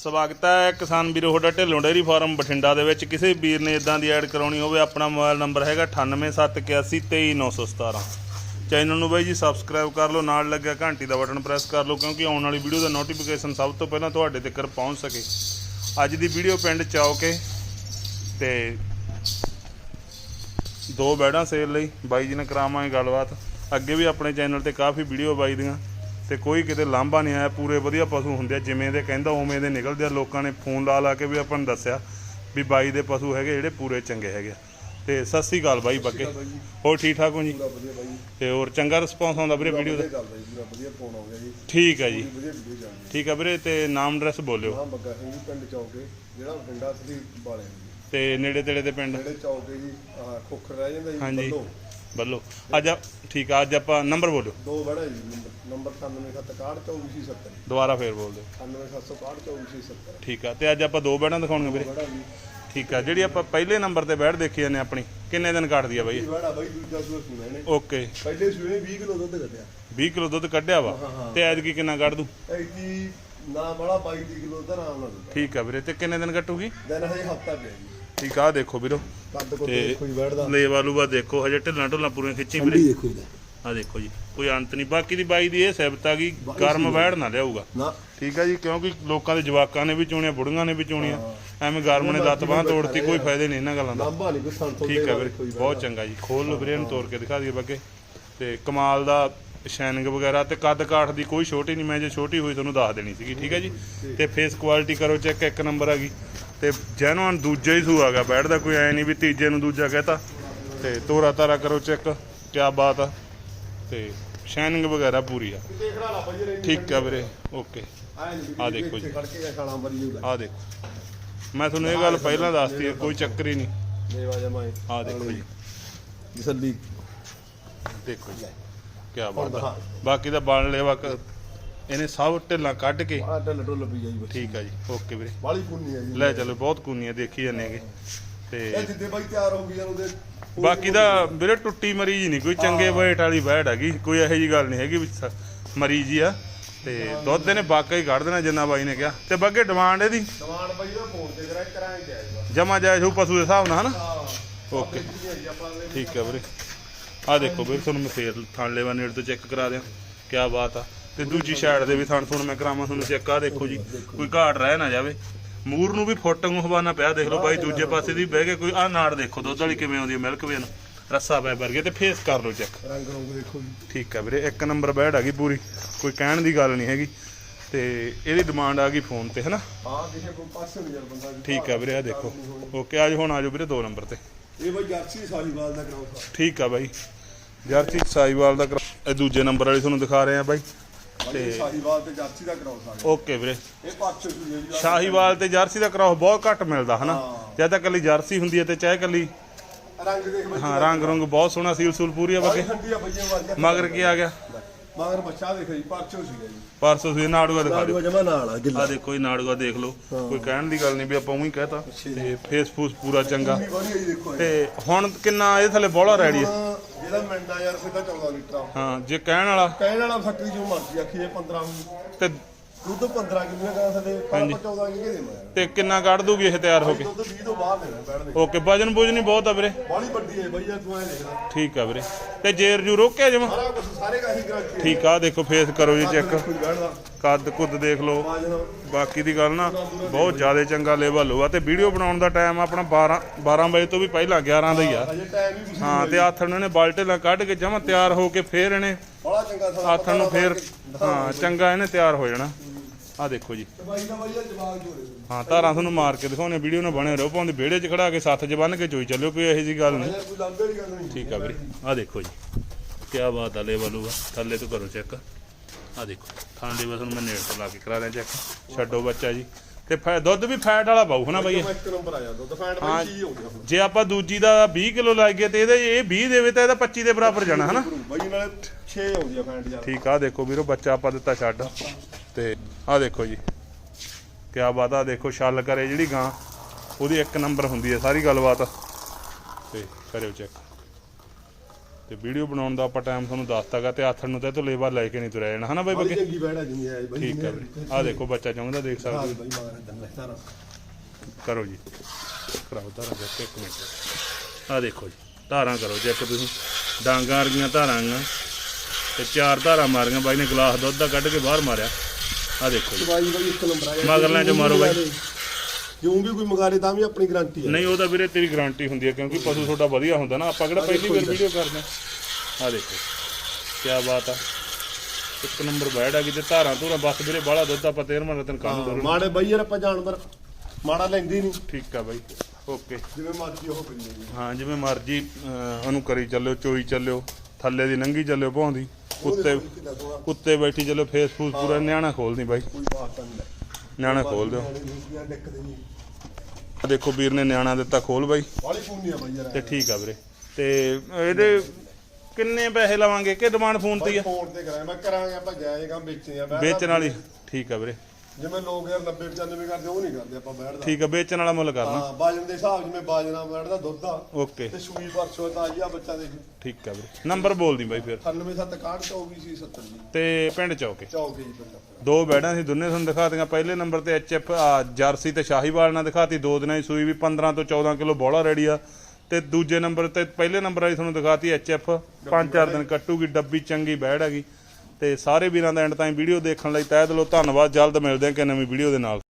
ਸਵਾਗਤ ਹੈ ਕਿਸਾਨ ਵੀਰੋ, ਤੁਹਾਡਾ ਢਿੱਲੋਂ ਡੇਅਰੀ ਫਾਰਮ ਬਠਿੰਡਾ ਦੇ ਵਿੱਚ। ਕਿਸੇ ਵੀਰ ਨੇ ਇਦਾਂ ਦੀ ਐਡ ਕਰਾਉਣੀ ਹੋਵੇ, ਆਪਣਾ ਮੋਬਾਈਲ ਨੰਬਰ ਹੈਗਾ 9871823917 ਚੈਨਲ ਨੂੰ ਬਾਈ ਜੀ ਸਬਸਕ੍ਰਾਈਬ ਕਰ ਲਓ, ਨਾਲ ਲੱਗਿਆ ਘੰਟੀ ਦਾ ਬਟਨ ਪ੍ਰੈਸ ਕਰ ਲਓ, ਕਿਉਂਕਿ ਆਉਣ ਵਾਲੀ ਵੀਡੀਓ ਦਾ ਨੋਟੀਫਿਕੇਸ਼ਨ ਸਭ ਤੋਂ ਪਹਿਲਾਂ ਤੁਹਾਡੇ ਤੱਕ ਪਹੁੰਚ ਸਕੇ। ਅੱਜ ਦੀ ਵੀਡੀਓ ਪਿੰਡ ਚੌਕੇ ਤੇ ਦੋ ਬੈਡਾਂ ਸੇਲ ਲਈ। ਬਾਈ ਜੀ ਨੇ ਕਰਾਵਾਂਗੇ ਗੱਲਬਾਤ। ਅੱਗੇ ਵੀ ਆਪਣੇ ਚੈਨਲ ਤੇ ਕਾਫੀ ਵੀਡੀਓ ਬਾਈ ਦੀਆਂ। ਤੇ ਕੋਈ ਕਿਤੇ ਲਾਂਭਾ ਨਹੀਂ ਆਇਆ। ਪੂਰੇ ਵਧੀਆ ਪਸ਼ੂ ਹੁੰਦੇ ਆ ਜਿਵੇਂ ਦੇ ਕਹਿੰਦਾ ਉਵੇਂ ਦੇ ਨਿਕਲਦੇ ਆ। ਲੋਕਾਂ ਨੇ ਫੋਨ ਲਾ ਲਾ ਕੇ ਵੀ ਆਪਾਂ ਨੂੰ ਦੱਸਿਆ ਵੀ ਬਾਈ ਦੇ ਪਸ਼ੂ ਹੈਗੇ ਜਿਹੜੇ ਪੂਰੇ ਚੰਗੇ ਹੈਗੇ ਆ। ਤੇ ਸਤਿ ਸ੍ਰੀ ਅਕਾਲ ਬਾਈ ਬੱਗੇ ਹੋਰ ਠੀਕ ਠਾਕ ਹੋ ਜੀ? ਪੂਰਾ ਵਧੀਆ ਬਾਈ ਤੇ ਹੋਰ ਚੰਗਾ ਰਿਸਪੌਂਸ ਆਉਂਦਾ ਵੀਰੇ ਵੀਡੀਓ ਦਾ? ਵਧੀਆ ਚੱਲਦਾ ਜੀ ਪੂਰਾ ਵਧੀਆ ਫੋਨ ਹੋ ਗਿਆ ਜੀ। ਠੀਕ ਹੈ ਜੀ। ਵਧੀਆ ਵੀਡੀਓ ਚੱਲਦੀ ਠੀਕ ਹੈ ਵੀਰੇ ਤੇ ਨਾਮ ਐਡਰੈਸ ਬੋਲਿਓ। ਹਾਂ ਬੱਗਾ ਸਿੰਘ ਜੀ ਪਿੰਡ ਚੌਕੇ ਜਿਹੜਾ ਬਠਿੰਡਾ ਸਿਟੀ ਵਾਲੇ ਜੀ। ਤੇ ਨੇੜੇ ਤੇੜੇ ਦੇ ਪਿੰਡ? ਜਿਹੜੇ ਚੌਕੇ ਜੀ ਆਹ ਖੋਖਰ ਰਹਿ ਜਾਂਦਾ ਜੀ ਹਾਂਜੀ। ਬੱਲੋ। ਬੱਲੋ ਅੱਜ ਆ- ਠੀਕ ਆ ਅੱਜ ਆਪਾਂ ਨੰਬਰ ਬੋਲਿਓ। ਦੋ ਬੜਾ ਜੀ ਨੰਬਰ ਨੰਬਰ 9761642470 ਦੁਬਾਰਾ ਫੇਰ ਬੋਲ ਦਿਓ 9761642470 ਠੀਕ ਆ ਤੇ ਅੱਜ ਆਪਾਂ ਦੋ ਬੈਡਾਂ ਦਿਖਾਉਣਗੇ ਵੀਰੇ। ਬੜਾ ਜੀ। ਠੀਕ ਆ ਜਿਹੜੀ ਆਪਾਂ ਪਹਿਲੇ ਨੰਬਰ ਤੇ ਬੈਠ ਦੇਖੀ ਜਾਂਦੇ ਆਪਣੀ ਕਿੰਨੇ ਦਿਨ ਕੱਢਦੀ ਆ ਬਾਈ ਇਹ? ਬੜਾ ਬਾਈ ਦੂਜਾ ਸੂਆ ਸੁਣਾ ਇਹਨੇ। ਓਕੇ। ਪਹਿਲੇ ਸੂਏ 20 ਕਿਲੋ ਦੁੱਧ ਕੱਢਿਆ। 20 ਕਿਲੋ ਦੁੱਧ ਕੱਢਿਆ ਵਾ। ਤੇ ਐਤਕੀ ਕਿੰਨਾ ਕੱਢ ਦੂ ਐਤੀ ਨਾ ਬੜਾ 22 ਕਿਲੋ ਦਾ ਆਰਾਮ ਨਾਲ ਠੀਕ ਆ ਵੀਰੇ ਤੇ ਕਿੰਨੇ ਦਿਨ ਕੱਟੂਗੀ ਦਿਨ ਹਜੇ ਹਫਤਾ ਪਿਆ ਜੀ। ਠੀਕ ਆ ਦੇਖੋ ਵੀਰੋ। ਕੱਦ ਕੋ ਤੇ ਦੇਖੋ ਜੀ ਬੈਠਦਾ। ਲੇਵਾ ਲੂਵਾ ਦੇਖੋ ਹਜੇ ਢਿੱਲਾਂ ਢੁੱਲਾਂ ਪੂਰੀਆਂ ਖਿੱਚੀ ਠੰਡੀ ਵੀਰੇ ਦੇਖੋ ਜੀ। ਆ ਦੇਖੋ ਜੀ ਕੋਈ ਅੰਤ ਨਹੀਂ। ਬਾਕੀ ਦੀ ਬਾਈ ਦੀ ਇਹ ਸਿਫਤ ਆ ਗਈ ਗਰਮ ਬੈੜ ਨਾ ਲਿਆਊਗਾ। ਨਾ। ਠੀਕ ਆ ਜੀ ਕਿਉਂਕਿ ਲੋਕਾਂ ਦੇ ਜਵਾਕਾਂ ਨੇ ਵੀ ਚੋਣੀਆਂ ਬੁੜੀਆਂ ਨੇ ਵੀ ਚੋਣੀਆਂ। ਐਵੇਂ ਗਰਮ ਨੇ ਲੱਤ ਬਾਂਹ ਤੋੜਤੀ ਕੋਈ ਫਾਇਦਾ ਨਹੀਂ ਇਹਨਾਂ ਗੱਲਾਂ ਦਾ। ਲਾਂਭਾ ਨਹੀਂ ਕੋਈ ਸੰਤੋਂ ਠੀਕ ਹੈ ਵੀਰੇ ਬਹੁਤ ਚੰਗਾ ਜੀ। ਖੋਲ ਲਓ ਵੀਰੇ ਇਹਨੂੰ ਤੋੜ ਕੇ ਦਿਖਾ ਦਈਏ ਬੱਗੇ ਤੇ ਕਮਾਲ ਦਾ ਸ਼ਾਈਨਿੰਗ ਵਗੈਰਾ ਤੇ ਕੱਦ ਕਾਠ ਦੀ ਕੋਈ ਛੋਟੀ ਨਹੀਂ ਮੈਂ ਜੇ ਛੋਟੀ ਹੋਈ ਤੁਹਾਨੂੰ ਦੱਸ ਦੇਣੀ ਸੀਗੀ ਠੀਕ ਹੈ ਜੀ। ਤੇ ਫੇਸ ਕੁਆਲਿਟੀ ਕਰੋ ਚੈੱਕ ਇੱਕ ਨੰਬਰ ਆ ਗਈ। ਤੇ ਜੈਨੂਅਨ ਦੂਜਾ ਹੀ ਸੂ ਆ ਗਿਆ। ਬੈਠਦਾ ਕੋਈ ਐ ਨਹੀਂ ਵੀ ਤੀਜੇ ਨੂੰ ਦੂਜਾ ਕਹਤਾ। ਤੇ ਤੋਰਾ ਤਾਰਾ ਕਰੋ ਚੈੱਕ ਕੀ ਬਾਤ ਆ। ਤੇ ਸ਼ਾਈਨਿੰਗ ਵਗੈਰਾ ਪੂਰੀ ਆ। ਲਾ ਠੀਕ ਆ ਵੀਰੇ ਓਕੇ। ਆਹ ਦੇਖੋ ਜੀ। ਆ ਦੇਖੋ। ਮੈਂ ਤੁਹਾਨੂੰ ਇਹ ਗੱਲ ਪਹਿਲਾਂ ਦੱਸਤੀ ਹੈ, ਕੋਈ ਚੱਕਰ ਹੀ ਨਹੀਂ। ਆ ਦੇਖੋ ਜੀ। ਜਸੱਲੀ ਦੇਖੋ ਜੀ ਕੀ ਬਾਤ ਆ। ਬਾਕੀ ਦਾ ਬਣ ਲੈਵਾ ਕ- ਇਹਨੇ ਸਭ ਢਿੱਲਾਂ ਕੱਢ ਕੇ ਆ ਢੱਲ ਢੁੱਲ ਪਈ ਜਾਈ ਬੱਚੀ। ਠੀਕ ਆ ਜੀ ਓਕੇ ਵੀਰੇ। ਬਾਲੀ ਪੁੰਨੀ ਆ ਜੀ। ਲੈ ਚਲੋ ਬਹੁਤ ਕੂਨੀਆਂ ਦੇਖੀ ਜਾਂਦੇ ਇਹ ਤੇ ਜਿੱਦੇ ਬਾਈ ਤਿਆਰ ਹੋ ਗਈ ਉਹਦੇ ਬਾਕੀ ਦਾ ਵੀਰੇ ਟੁੱਟੀ ਮਰੀਜ਼ ਨਹੀਂ ਕੋਈ ਚੰਗੇ ਵੇਟ ਵਾਲੀ ਬੈੜ ਹੈਗੀ ਕੋਈ ਇਹੋ ਜੀ ਗੱਲ ਨਹੀਂ ਹੈਗੀ ਵੀ ਸ- ਮਰੀਜ਼ ਹੀ ਆ। ਤੇ ਦੁੱਧ ਇਹਨੇ ਵਾਕਈ ਕੱਢ ਦੇਣਾ ਜਿੰਨਾ ਬਾਈ ਨੇ ਕਿਹਾ। ਤੇ ਬੱਗੇ ਡਿਮਾਂਡ ਇਹਦੀ? ਦਵਾਨ ਬਾਈ ਦਾ ਫੋਨ ਤੇ ਕਰਾਂ ਕਰਾਂਗੇ ਤੇ ਜਮਾ ਜਾਇਜ਼ ਹੋ ਪਸ਼ੂ ਦੇ ਹਿਸਾਬ ਨਾਲ ਹਨਾ? ਹਾਂ। ਓਕੇ। ਜੀ ਆਪਾਂ ਨੇ ਠੀਕ ਹੈ ਵੀਰੇ। ਆ ਦੇਖੋ ਵੀਰੇ ਤੁਹਾਨੂੰ ਮੈਂ ਫੇਰ ਥਣ ਲੈਵਾ ਨੇੜ ਤੋਂ ਚੈੱਕ ਕਰਾ ਦਿਆਂ। ਕੀ ਬਾਤ ਆ। ਤੇ ਦੂਜੀ ਸਾਈਡ ਦੇ ਵੀ ਥਣ ਤੁਹਾਨੂੰ ਮੈਂ ਕਰਾਵਾਂ ਤੁਹਾਨੂੰ ਚੈੱਕ ਆ ਦੇਖੋ ਜੀ ਕੋਈ ਘਾਟ ਰਹਿ ਨਾ ਜਾਵੇ। ਮੂਰ ਨੂੰ ਵੀ ਫੋਟੋ ਹਵਾਨਾ ਪਿਆ ਦੇਖ ਲਓ ਬਾਈ ਦੂਜੇ ਪਾਸੇ ਦੀ ਬਹਿ ਕੇ ਕੋਈ ਆ ਨਾੜ ਦੇਖੋ ਦੁੱਧ ਵਾਲੀ ਕਿਵੇਂ ਆਉਂਦੀ ਹੈ ਮਿਲਕ ਵੇਨ ਰੱਸਾ ਪੈ ਵਰਗੇ ਤੇ ਫੇਸ ਕਰ ਲਓ ਚੈੱਕ ਰੰਗ ਰੰਗ ਦੇਖੋ ਜੀ। ਠੀਕ ਹੈ ਵੀਰੇ ਇੱਕ ਨੰਬਰ ਬੈਡ ਆ ਗਈ ਪੂਰੀ ਕੋਈ ਕਹਿਣ ਦੀ ਗੱਲ ਨਹੀਂ ਹੈਗੀ। ਤੇ ਇਹਦੀ ਡਿਮਾਂਡ ਆ ਗਈ ਫੋਨ ਤੇ ਹਨਾ? ਹਾਂ ਦੇਖੇ ਕੋਈ ਬੰਦਾ। ਠੀਕ ਹੈ ਵੀਰੇ ਆ ਦੇਖੋ। ਓਕੇ ਆਜ ਹੁਣ ਆਜੋ ਵੀਰੇ 2 ਨੰਬਰ ਤੇ। ਇਹ ਬਾਈ ਜਰਸੀ ਸਾਹੀਵਾਲ ਦਾ ਕਰਾਉ ਠੀਕ ਆ ਬਾਈ। ਜਰਸੀ ਸਾਈਵਾਲ ਦਾ ਕਰਾ- ਇਹ ਦੂਜੇ ਨੰਬਰ ਵਾਲੀ ਤੁਹਾਨੂੰ ਦਿਖਾ ਰਹੇ ਆ ਬਾਈ। ਤੇ ਸਾਹੀਵਾਲ ਤੇ ਜਰਸੀ ਦਾ ਕਰਾਉ ਸਕਦੇ ਓਕੇ ਵੀਰੇ। ਇਹ ਜੀ ਸ਼ਾਹੀਵਾਲ ਤੇ ਜਰਸੀ ਦਾ ਕਰਾਓ ਬਹੁਤ ਘੱਟ ਮਿਲਦਾ ਹਨਾ? ਹਾਂ। ਜਾਂ ਤਾਂ ਕੱਲੀ ਜਰਸੀ ਹੁੰਦੀ ਹੈ ਤੇ ਚਾਹੇ ਕੱਲੀ ਰੰਗ ਦੇਖ ਬਾਈ ਹਾਂ ਰੰਗ ਰੰਗ ਬਹੁਤ ਸੋਹਣਾ ਸੀਲ ਸੂਲ ਪੂਰੀ ਆ ਬਾਕੀ ਮਗਰ ਕੀ ਆ ਗਿਆ? ਮਗਰ ਬੱਚਾ ਦੇਖੋ ਜੀ ਪਰਚੋ ਸੀਗਾ ਜੀ। ਪਰਸੋਂ ਸੀ ਨਾੜੂਆ ਦਿਖਾ ਦਿਓ। ਜਮਾ ਨਾਲ ਆ ਆ ਦੇਖੋ ਇਹ ਨਾੜੂਆ ਦੇਖ ਲਓ। ਕੋਈ ਕਹਿਣ ਦੀ ਗੱਲ ਨਹੀਂ ਵੀ ਆਪਾਂ ਉਹੀ ਕਹਤਾ। ਤੇ ਫੇਸ ਫੂਸ ਪੂਰਾ ਚੰਗਾ। ਕਿੰਨੀ ਵਧੀਆ ਜੀ ਦੇਖੋ ਇਹ। ਤੇ ਹੁਣ ਕਿੰਨਾ ਇਹ ਥੱਲੇ ਬੋਲਾ ਰੈਡੀ ਹੈ। ਜਿਹੜਾ ਮਿਲਦਾ ਯਾਰ ਤਾਂ 14 ਲੀਟਰ ਆ। ਹਾਂ ਜੇ ਕਹਿਣ ਵਾਲਾ ਕਹਿਣ ਵਾਲਾ ਫੈਕਟਰੀ ਜੋ ਮਰਜ਼ੀ ਆਖੀਏ 15 ਨੂੰ ਤੇ ਦੁੱਧ 15 ਕਿਲੋ ਦਾ ਸਾਡੇ 14 ਕਿਲੋ ਦੇ ਮਾਰ ਤੇ ਕਿੰਨਾ ਕੱਢ ਦੂਗੀ ਇਹ ਤਿਆਰ ਹੋ ਕੇ? ਦੁੱਧ 20 ਤੋਂ ਬਾਹਰ ਦੇਣਾ ਬੈਠ ਦੇ। ਓਕੇ ਵਜਨ ਬੁਜਨ ਹੀ ਬਹੁਤ ਆ ਵੀਰੇ। ਬਾਲੀ ਵੱਡੀ ਹੈ ਬਈ ਯਾਰ ਤੂੰ ਐ ਦੇਖਦਾ ਠੀਕ ਆ ਵੀਰੇ। ਤੇ ਜੇਰ ਜੂ ਰੋਕਿਆ ਜਮਾ? ਸਾਰਾ ਕੁਝ ਸਾਰੇ ਦਾ ਹੀ ਗਰੰਟੀ ਠੀਕ ਆ ਦੇਖੋ ਫੇਸ ਕਰੋ ਜੀ ਚੈੱਕ। ਕੋਈ ਬੈਠਦਾ ਕੱਦ ਕੁੱਦ ਦੇਖ ਲਓ। ਮਾਜਨ ਬਾਕੀ ਦੀ ਗੱਲ ਨਾ ਬਹੁਤ ਜ਼ਿਆਦਾ ਚੰਗਾ ਲੈਵਲ ਹੋਆ ਤੇ ਵੀਡੀਓ ਬਣਾਉਣ ਦਾ ਟਾਈਮ ਆਪਣਾ 12 12 ਵਜੇ ਤੋਂ ਵੀ ਪਹਿਲਾਂ 11 ਦਾ ਹੀ ਆ। ਅਜੇ ਟਾਈਮ ਹੀ ਤੇ ਆਥਣ ਇਹਨੇ ਬਾਲਟੇ ਲਾ ਕੱਢ ਕੇ ਜਮਾ ਤਿਆਰ ਹੋ ਕੇ ਫੇਰ ਇਹਨੇ ਬੜਾ ਚੰਗਾ ਸਾਡਾ ਆਥਣ ਨੂੰ ਫੇਰ ਹਾਂ ਚੰਗਾ ਇਹਨੇ ਤਿਆਰ ਹੋ ਜਾਣਾ। ਆ ਦੇਖੋ ਜੀ। ਬਾਈ ਦਾ ਬਾਈ ਦਾ ਜਵਾਬ ਜੋੜੇ ਹਾਂ ਧਾਰਾਂ ਤੁਹਾਨੂੰ ਮਾਰ ਕੇ ਦਿਖਾਉਣੇ ਵੀਡੀਓ ਨਾਲ ਬਣੇ ਰਹੋ ਭਾਵੇਂ ਵਿਹੜੇ 'ਚ ਖੜਾ ਕੇ ਸੱਥ 'ਚ ਬੰਨ ਕੇ ਚੋਈ ਚੱਲਿਓ ਕੋਈ ਇਹੋ ਜੀ ਗੱਲ ਨਹੀਂ। ਯਾਰ ਕੋਈ ਲਾਂਬੇ ਦੀ ਗੱਲ ਨਹੀਂ। ਠੀਕ ਆ ਵੀਰੇ ਆ ਦੇਖੋ ਜੀ। ਕੀ ਬਾਤ ਆ ਲੈਵਲ ਹੋਗਾ ਥੱਲੇ ਤੋਂ ਕਰੋ ਚੈੱਕ। ਆ ਦੇਖੋ ਥਾਂ ਦੇ ਬਸ ਨੂੰ ਮੈਂ ਨੇੜ ਤੋਂ ਲਾ ਕੇ ਕਰਾ ਰਿਹਾ ਚੈੱਕ। ਛੱਡੋ ਬੱਚਾ ਜੀ। ਤੇ ਫੈ ਦੁੱਧ ਵੀ ਫੈਟ ਵਾਲਾ ਪਾਉ ਹਨਾ ਬਾਈ? ਇੱਕ ਨੰਬਰ ਆ ਜਾਂਦਾ ਦੁਕਾਨ ਹਾਂ। ਬਾਈ ਚੀਜ਼ ਹੋ ਗਿਆ ਜੇ ਆਪਾਂ ਦੂਜੀ ਦਾ 20 ਕਿਲੋ ਗਿਆ ਤੇ ਇਹਦੇ ਇਹ 20 ਦੇਵੇ ਤਾਂ ਇਹਦਾ 25 ਦੇ ਬਰਾਬਰ ਜਾਣਾ ਹਨਾ ਬਾਈ ਨਾਲੇ 6 ਆਉਂਦੀ ਆ ਫੈਂਟ ਯਾਰ ਠੀਕ ਆ ਦੇਖੋ ਵੀਰੋ ਬੱਚਾ ਆਪਾਂ ਦਿੱਤਾ ਛੱਡ। ਤੇ ਆ ਦੇਖੋ ਜੀ। ਕਿਆ ਬਾਤ ਆ ਦੇਖੋ ਛੱਲ ਕਰੇ ਜਿਹੜੀ ਗਾਂ ਉਹਦੀ ਇੱਕ ਨੰਬਰ ਹੁੰਦੀ ਹੈ ਸਾਰੀ ਗੱਲਬਾਤ। ਤੇ ਕਰਿਓ ਚੈੱਕ ਤੇ ਵੀਡੀਓ ਬਣਾਉਣ ਦਾ ਆਪਾਂ ਟਾਈਮ ਤੁਹਾਨੂੰ ਦੱਸਤਾਗਾ ਤੇ ਆਥਣ ਨੂੰ ਤਾਂ ਤੋਂ ਲੇਵਾ ਲੈ ਕੇ ਨਹੀਂ ਤੁਰਿਆ ਜਾਣਾ ਹਨਾ ਬਾਈ ਬੱਗੇ ਚੰਗੀ ਠੀਕ ਹੈ। ਆਹ ਦੇਖੋ ਬੱਚਾ ਚਾਹੁੰਦਾ ਦੇਖ ਸਕਦੇ ਕਰੋ ਜੀ। ਕਰਾਓ ਧਾਰਾਂ ਚੈੱਕ ਇੱਕ ਮਿੰਟ। ਆਹ ਦੇਖੋ ਜੀ ਧਾਰਾਂ ਕਰੋ ਚੈੱਕ ਤੁਸੀਂ। ਡਾਂਗਾਂ ਵਰਗੀਆਂ ਧਾਰਾਂ ਤੇ ਚਾਰ ਧਾਰਾਂ ਮਾਰੀਆਂ ਬਾਈ ਨੇ ਗਲਾਸ ਦੁੱਧ ਦਾ ਕੱਢ ਕੇ ਬਾਹਰ ਮਾਰਿਆ। ਆਹ ਦੇਖੋ ਜੀ। ਬਾਈ ਬਾਈ ਇੱਕ ਨੰਬਰ ਆ ਗਿਆ। ਮਗਰਲਿਆਂ ਚੋਂ ਮਾਰੋ ਬਾਈ। ਜਿਉਂ ਵੀ ਕੋਈ ਮੰਗਾਰੇ ਤਾਂ ਵੀ ਆਪਣੀ ਗਾਰੰਟੀ ਹੈ ਨਹੀਂ ਉਹ ਤਾਂ ਵੀਰੇ ਤੇਰੀ ਗਾਰੰਟੀ ਹੁੰਦੀ ਹੈ ਕਿਉਂਕਿ ਪਸ਼ੂ ਤੁਹਾਡਾ ਵਧੀਆ ਹੁੰਦਾ ਨਾ। ਆਪਾਂ ਕਿਹੜਾ ਪਹਿਲੀ ਵਾਰ ਵੀਡੀਓ ਕਰਦੇ ਆ। ਦੇਖੋ ਕੀ ਬਾਤ ਆ। ਇੱਕ ਨੰਬਰ ਬੈੜ ਆ ਗਈ ਤੇ ਧਾਰਾਂ ਧੂਰਾਂ ਬਸ ਵੀਰੇ ਬਾਹਲਾ ਦੁੱਧ ਆਪਾਂ 13ਵਾਂ ਰਤਨ ਕੰਮ ਹਾਂ, ਮਾੜੇ ਬਾਈ ਯਾਰ ਆਪਾਂ ਜਾਨਵਰ ਮਾੜਾ ਲੈਂਦੀ ਨਹੀਂ ਠੀਕ ਆ ਬਾਈ। ਓਕੇ। ਜਿਵੇਂ ਮਰਜ਼ੀ ਉਹ ਕਰੀ ਜਾਂਦੀ ਹਾਂ ਜਿਵੇਂ ਮਰਜ਼ੀ ਉਹਨੂੰ ਕਰੀ ਚੱਲਿਓ ਚੋਈ ਚੱਲਿਓ। ਥੱਲੇ ਦੀ ਲੰਗੀ ਚੱਲਿਓ ਭੌਂਦੀ ਕੁੱਤੇ ਕੁੱਤੇ ਬੈਠੀ ਚੱਲਿਓ ਫੇਸ ਫੂਸ ਪੂਰਾ ਨਿਆਣਾ ਖੋਲਦੀ ਬਾਈ। ਨਿਆਣਾ ਖੋਲ ਦਿਓ। ਦੇਖੋ ਵੀਰ ਨੇ ਨਿਆਣਾ ਦਿੱਤਾ ਖੋਲ ਬਾਈ। ਤੇ ਠੀਕ ਆ ਵੀਰੇ। ਤੇ ਇਹਦੇ ਕਿੰਨੇ ਪੈਸੇ ਲਵਾਂਗੇ? ਕਿ ਡਿਮਾਂਡ ਫੋਨ ਤੇ ਹੀ ਆ? ਫੋਨ ਤੇ ਕਰਾਂਗੇ। ਮੈਂ ਕਰਾਂਗੇ ਆਪਾਂ ਜਾਏਗਾ ਵੇਚਣੇ ਆ ਵੇਚਣ ਵਾਲੀ। ਠੀਕ ਆ ਵੀਰੇ। ਜਿਵੇਂ ਲੋਕ ਯਾਰ 90 95 ਕਰਦੇ ਉਹ ਨਹੀਂ ਕਰਦੇ ਆਪਾਂ ਬੈਠਦਾ ਠੀਕ ਆ ਵੇਚਣ ਵਾਲਾ ਮੁੱਲ ਕਰਨਾ। ਹਾਂ ਬਾਜਨ ਦੇ ਹਿਸਾਬ ਜਿਵੇਂ ਬਾਜਨਾ ਬੈਠਦਾ ਦੁੱਧ ਆ ਓਕੇ। ਤੇ ਸੂਈ ਪਰਸੋਂ ਤਾਂ ਆਈ ਆ ਬੱਚਾ ਦੇਖ ਠੀਕ ਆ ਵੀਰੇ। ਨੰਬਰ ਬੋਲ ਦੀ ਬਾਈ ਫਿਰ। 9761 24 70 ਜੀ। ਤੇ ਪਿੰਡ ਚੌਕੇ। ਚੌਕੇ ਜੀ ਪਿੰਡ। ਦੋ ਬੈਡਾਂ ਸੀ ਦੋਨੇ ਤੁਹਾਨੂੰ ਦਿਖਾਤੀਆਂ। ਪਹਿਲੇ ਨੰਬਰ ਤੇ ਐਚਐਫ ਜਰਸੀ ਤੇ ਸ਼ਾਹੀਵਾਲ ਨਾਲ ਦਿਖਾਤੀ। ਦੋ ਦਿਨਾਂ ਦੀ ਸੂਈ ਵੀ 15 ਤੋਂ 14 ਕਿਲੋ ਬੋਲਾ ਰੈਡੀ ਆ। ਤੇ ਦੂਜੇ ਨੰਬਰ ਤੇ ਪਹਿਲੇ ਨੰਬਰ ਵਾਲੀ ਤੁਹਾਨੂੰ ਦਿਖਾਤੀ ਐਚਐਫ ਪੰਜ ਚਾਰ ਦਿਨ ਕੱਟੂਗੀ ਡੱਬੀ ਚੰਗੀ ਬੈੜ ਹੈਗੀ। ਤੇ ਸਾਰੇ ਵੀਰਾਂ ਦਾ ਐਂਡ ਟਾਈਮ ਵੀਡੀਓ ਦੇਖਣ ਲਈ ਤਹਿ ਦਿਲੋਂ ਧੰਨਵਾਦ। ਜਲਦ ਮਿਲਦੇ ਹਾਂ ਕਿ ਨਵੀਂ ਵੀਡੀਓ ਦੇ ਨਾਲ।